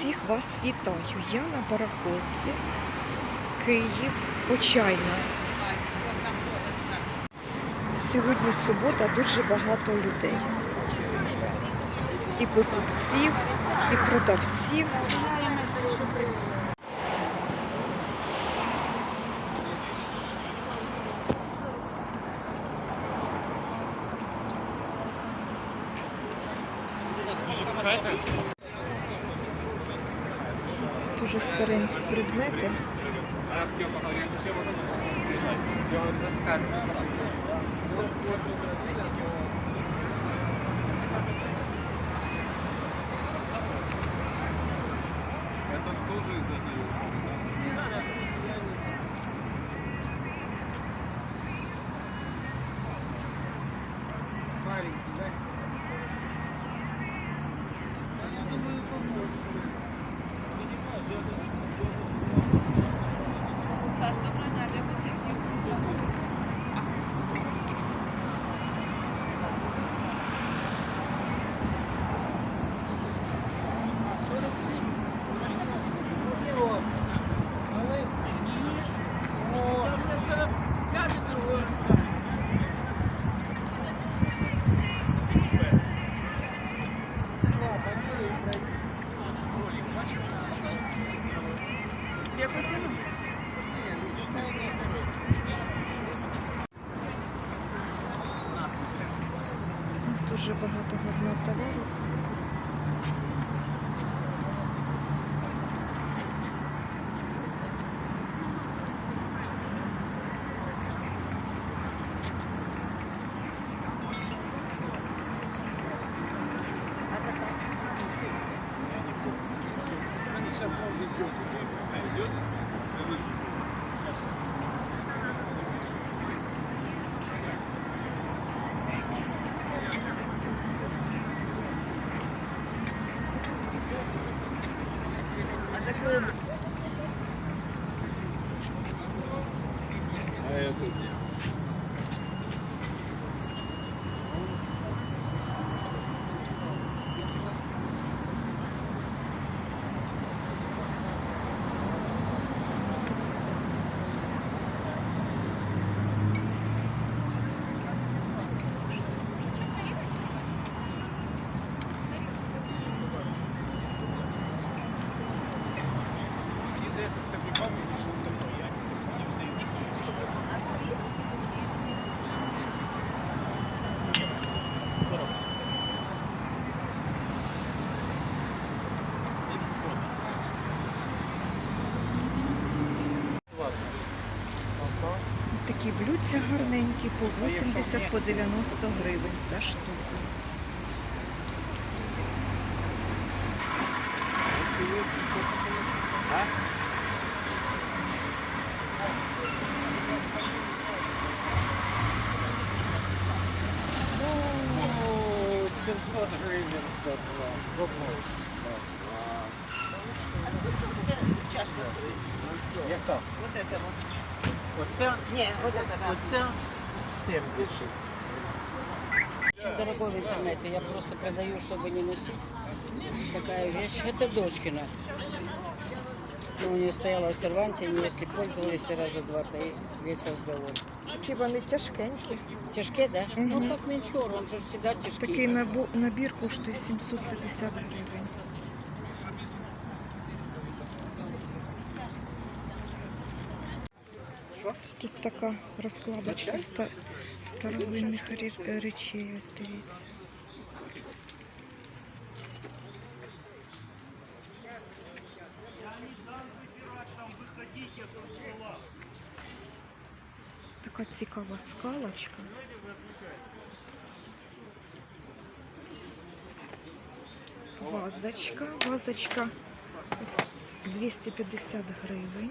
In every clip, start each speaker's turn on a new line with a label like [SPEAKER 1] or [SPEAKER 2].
[SPEAKER 1] Всіх вас вітаю. Я на барахолці, Київ, Почайна. Сьогодні субота, дуже багато людей. І покупців, і продавців. Дуже предмети.
[SPEAKER 2] Это что же из этого? Маленький, да? Я думаю, помочь.
[SPEAKER 1] Яку ціну? Дуже багато гарного товару.
[SPEAKER 2] А это? Мені здається, це випадок, що таке. Я не взнаю нічого.
[SPEAKER 1] Такі блюдця гарненькі по 80 по 90 гривень за штуку.
[SPEAKER 2] Ну, 700 гривен за два. За.
[SPEAKER 3] А сколько буде чашка стоїть?
[SPEAKER 2] Яка?
[SPEAKER 3] Вот это вот.
[SPEAKER 2] Оця?
[SPEAKER 3] Не, вот это, да.
[SPEAKER 2] 70.
[SPEAKER 4] Очень дорогой в интернете. Я просто продаю, чтобы не носить. Такая вещь. Это дочкина. Ну, у нее стояла в серванте, они если пользовались раза два-то и весь разговор.
[SPEAKER 1] Такі вони тяжкенькі.
[SPEAKER 4] Тяжке, да? Ну, как мельхиор, он же всегда тяжкий.
[SPEAKER 1] Такий набу- набір коштує 750 гривень. Тут така розкладочка ста- старовинних ре- речей, ось дивіться. Така цікава скалочка. Вазочка, вазочка 250 гривень.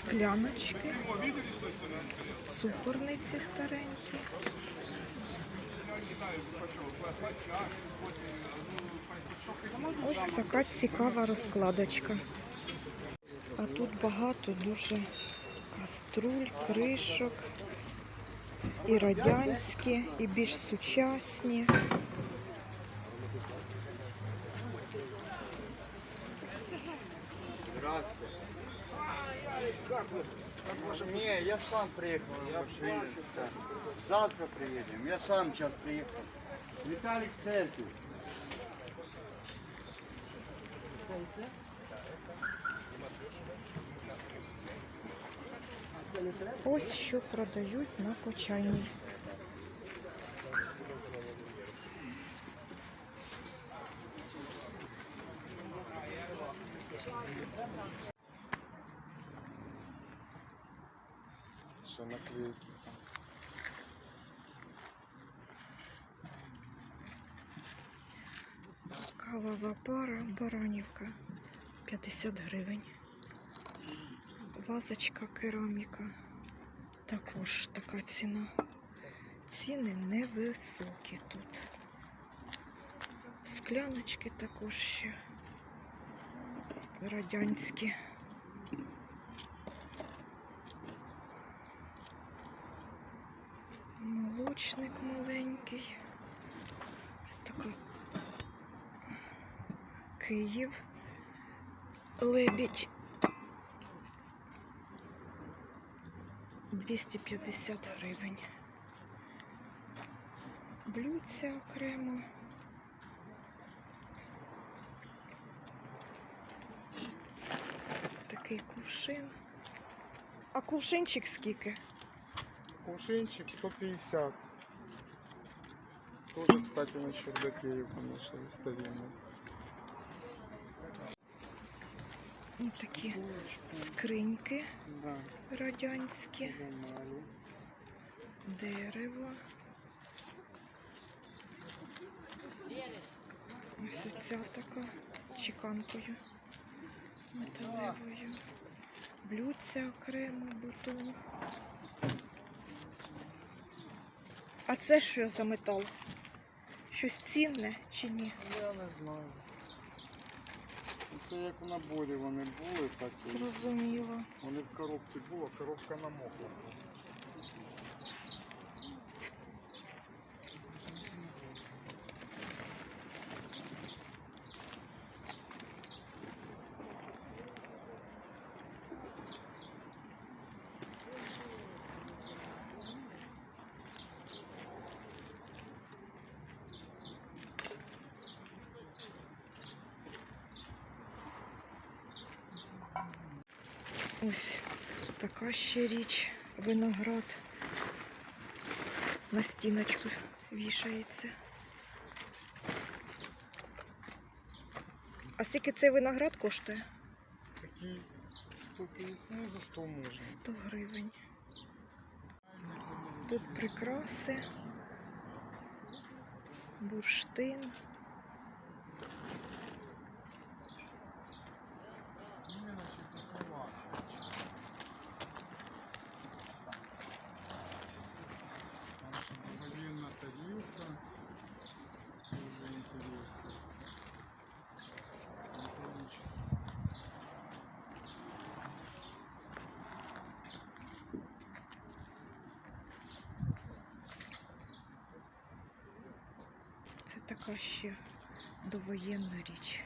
[SPEAKER 1] Скляночки, супорниці старенькі. Ось така цікава розкладочка. А тут багато дуже каструль, кришок, і радянські, і більш сучасні.
[SPEAKER 5] Не, я сам приехал. машине. Да. Завтра приедем. Я сам сейчас приехал. Виталик в церкви.
[SPEAKER 1] Ось що продають на почайній. Кавова пара, баранівка 50 гривень. Вазочка кераміка. Також така ціна. Ціни невисокі тут. Скляночки також ще радянські. Молочник маленький. Ось така Київ. Лебідь. 250 гривень. Блюдця окремо. Ось такий кувшин. А кувшинчик скільки?
[SPEAKER 6] Кувшинчик 150. Тоже, кстати, на чердаке его нашли старинный.
[SPEAKER 1] Ось такі скриньки радянські, дерево. Ось оця така з чеканкою металевою. Блюдця окремо, бутон. А це що за метал? Щось цінне чи ні?
[SPEAKER 6] Я не знаю. Це як в наборі вони були, так і
[SPEAKER 1] Зрозуміло.
[SPEAKER 6] вони в коробці були, коробка намокла.
[SPEAKER 1] Ось така ще річ. Виноград на стіночку вішається. А скільки цей виноград коштує?
[SPEAKER 6] Такі 150, ну за 100 можна.
[SPEAKER 1] 100 гривень. Тут прикраси, бурштин.
[SPEAKER 6] Іменно чи тесновато. Там ще довоєнна тарілка. Дуже інтересно. Металлическая.
[SPEAKER 1] Це така ще довоєнна річ.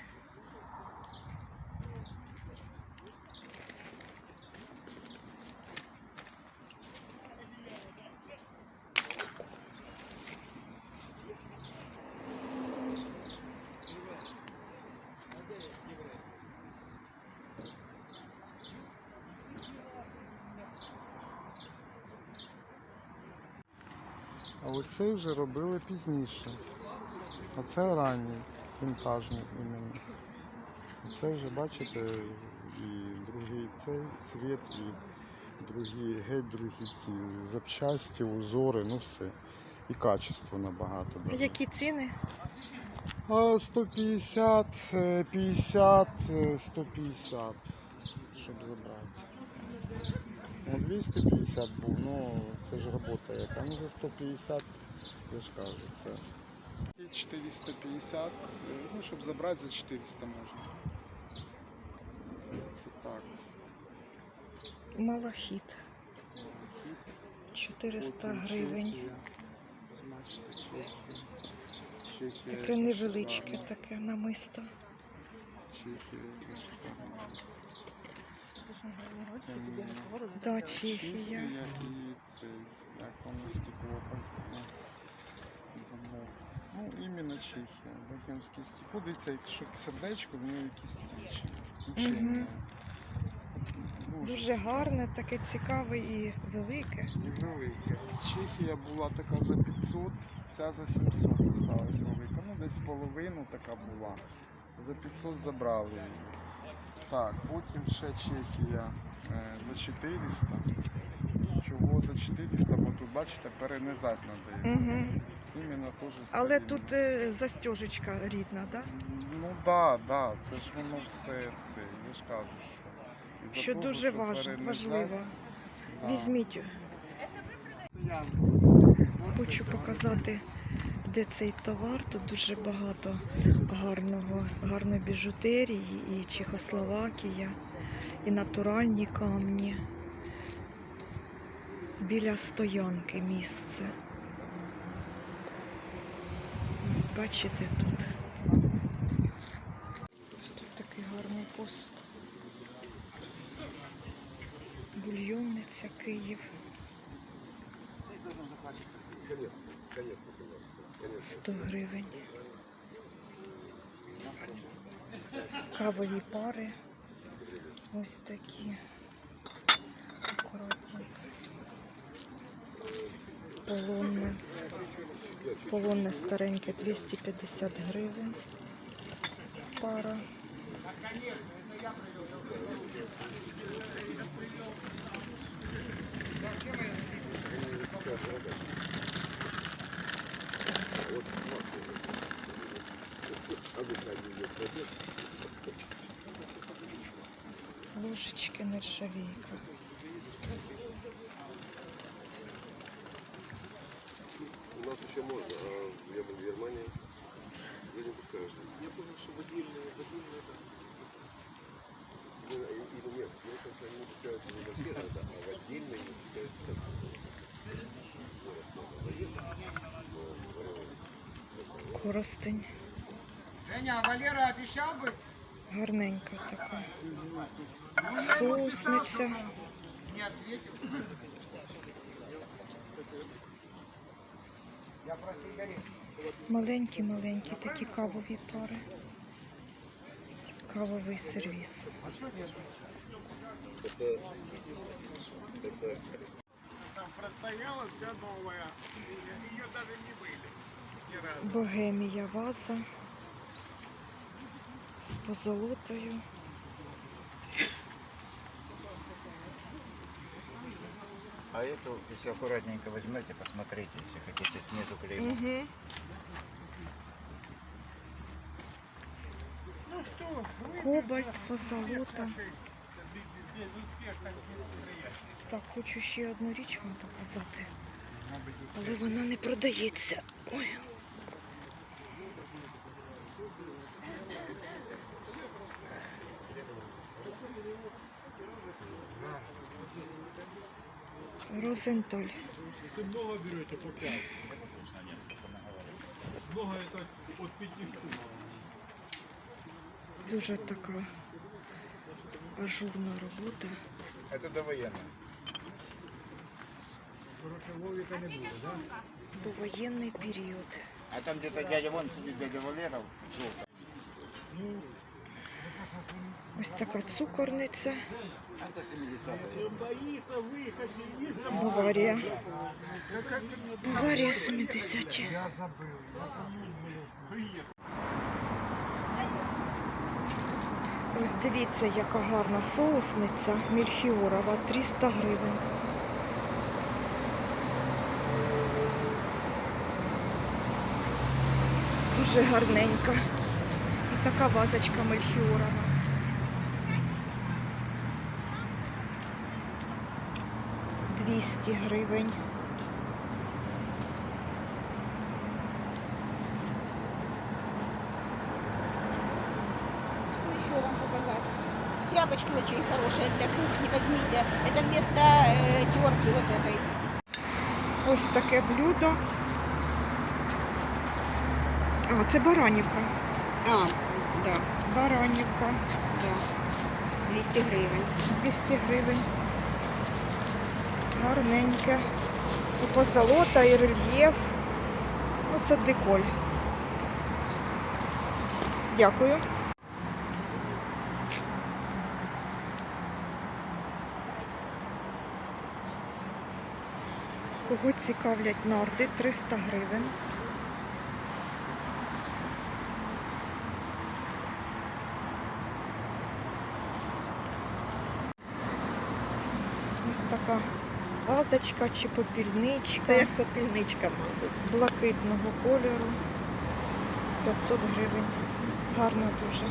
[SPEAKER 6] А ось цей вже робили пізніше. А це ранній, вінтажний іменно. Це вже бачите, і другий цей цвіт, і другі, геть другі ці запчасті, узори, ну все. І качество набагато.
[SPEAKER 1] А які ціни?
[SPEAKER 6] 150, е, 50, е, 150, щоб забрати. Ну, 250 був, ну це ж робота яка. Ну за 150, я ж кажу, це. І 450, е, ну щоб забрати за 400 можна. Це так.
[SPEAKER 1] Малахіт. 400
[SPEAKER 6] Потім
[SPEAKER 1] гривень.
[SPEAKER 6] Чехія. Бачите, Чехія. Чехія.
[SPEAKER 1] Таке невеличке таке намисто.
[SPEAKER 6] Чехія.
[SPEAKER 1] Да, Чехія.
[SPEAKER 6] і цей, як воно стекло. Замок. Ну, Чехія. Бахімське стекло. Дивіться, якщо сердечко, в нього якісь стічі. Учення.
[SPEAKER 1] Дуже гарне, таке цікаве і велике.
[SPEAKER 6] І велике. З Чехія була така за 500, ця за 700 осталась велика. Ну, десь половину така була. За 500 забрали її. Так, потім ще Чехія е, за 400. Чого за 400? Бо тут, бачите, перенизати треба.
[SPEAKER 1] Угу.
[SPEAKER 6] Іменно теж
[SPEAKER 1] Але тут е, застіжечка рідна, да?
[SPEAKER 6] Ну так, да, да, це ж воно все це. Я ж кажу, що. із-за
[SPEAKER 1] Що
[SPEAKER 6] того,
[SPEAKER 1] дуже
[SPEAKER 6] що
[SPEAKER 1] важ... важливо.
[SPEAKER 6] да.
[SPEAKER 1] Візьміть. Хочу показати, де цей товар. Тут дуже багато гарного, гарної біжутерії, і Чехословакія, і натуральні камні. Біля стоянки місце. Ось бачите тут. Ось тут такий гарний посуд. Бульйонниця Київ. 100 гривень. Кавові пари. Ось такі. Полонне. Полонне стареньке 250 гривень. Пара. Ложечки нержавейка.
[SPEAKER 7] Америка можно, а я был в Германии. Вы не подскажете.
[SPEAKER 2] Я понял, что водильные, водильные,
[SPEAKER 7] да. А или нет, мне кажется, они не пускают не во все города, а в отдельные не пускают в
[SPEAKER 1] центр.
[SPEAKER 5] Женя, а Валера обещал быть?
[SPEAKER 1] Гарненька така. Ну, Соусниця.
[SPEAKER 5] Не ответил.
[SPEAKER 1] Маленькі-маленькі такі кавові пари. Кавовий сервіс.
[SPEAKER 2] Там простояла вся новая. Ее даже не разу.
[SPEAKER 1] Богемія ваза з позолотою.
[SPEAKER 8] А эту, если аккуратненько возьмете, посмотрите, если хотите снизу клеймо.
[SPEAKER 1] Угу.
[SPEAKER 2] Ну что,
[SPEAKER 1] Кобальт, позолота. Так, хочу ще одну річ вам показати. Але вона не продається. Ой. Розенталь.
[SPEAKER 2] Если много берете, по 5. Много это от 5 штук.
[SPEAKER 1] Дуже така ажурна робота.
[SPEAKER 8] Это довоенное.
[SPEAKER 2] Короче, Вовика не буде, да?
[SPEAKER 1] Довоєнний період.
[SPEAKER 8] А там где-то дядя вон сидит, дядя Валера, желтый.
[SPEAKER 1] Ось така цукорниця.
[SPEAKER 8] Это 70-е.
[SPEAKER 2] Боится выехать, есть там
[SPEAKER 1] Баварія. Баварія 70-ті. Ось дивіться, яка гарна соусниця мільхіорова, 300 гривень. Дуже гарненька. І така вазочка мельхіорова. Двісті гривень.
[SPEAKER 3] Что еще вам показать? Тряпочки очень хорошие для кухни. Возьмите. Это вместо э, терки вот этой.
[SPEAKER 1] Ось таке блюдо. А, це баранівка.
[SPEAKER 3] А, да,
[SPEAKER 1] Баранівка.
[SPEAKER 3] да. 200 гривен.
[SPEAKER 1] 200 гривень. Гарненьке. І позолота, і рельєф. Ну, це деколь. Дякую. Кого цікавлять нарди? 300 гривень. Ось така вазочка чи попільничка.
[SPEAKER 9] Це як попільничка, мабуть.
[SPEAKER 1] блакитного кольору. 500 гривень. Гарно дуже.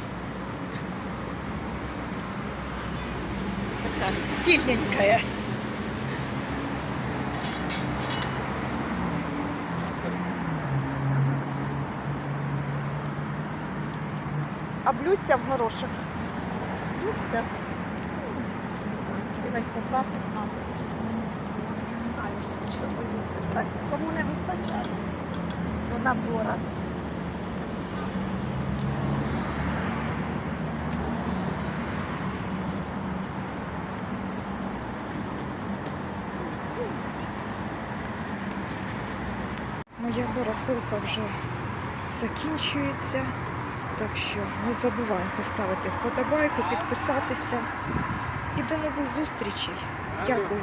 [SPEAKER 9] Така стильненька.
[SPEAKER 1] А блюдця в горошок.
[SPEAKER 9] По 20, мабуть. Не знаю, що так. Кому не вистачає до набора.
[SPEAKER 1] Моя барахолка вже закінчується. Так що не забуваємо поставити вподобайку, підписатися. І до нових зустрічей. Дякую.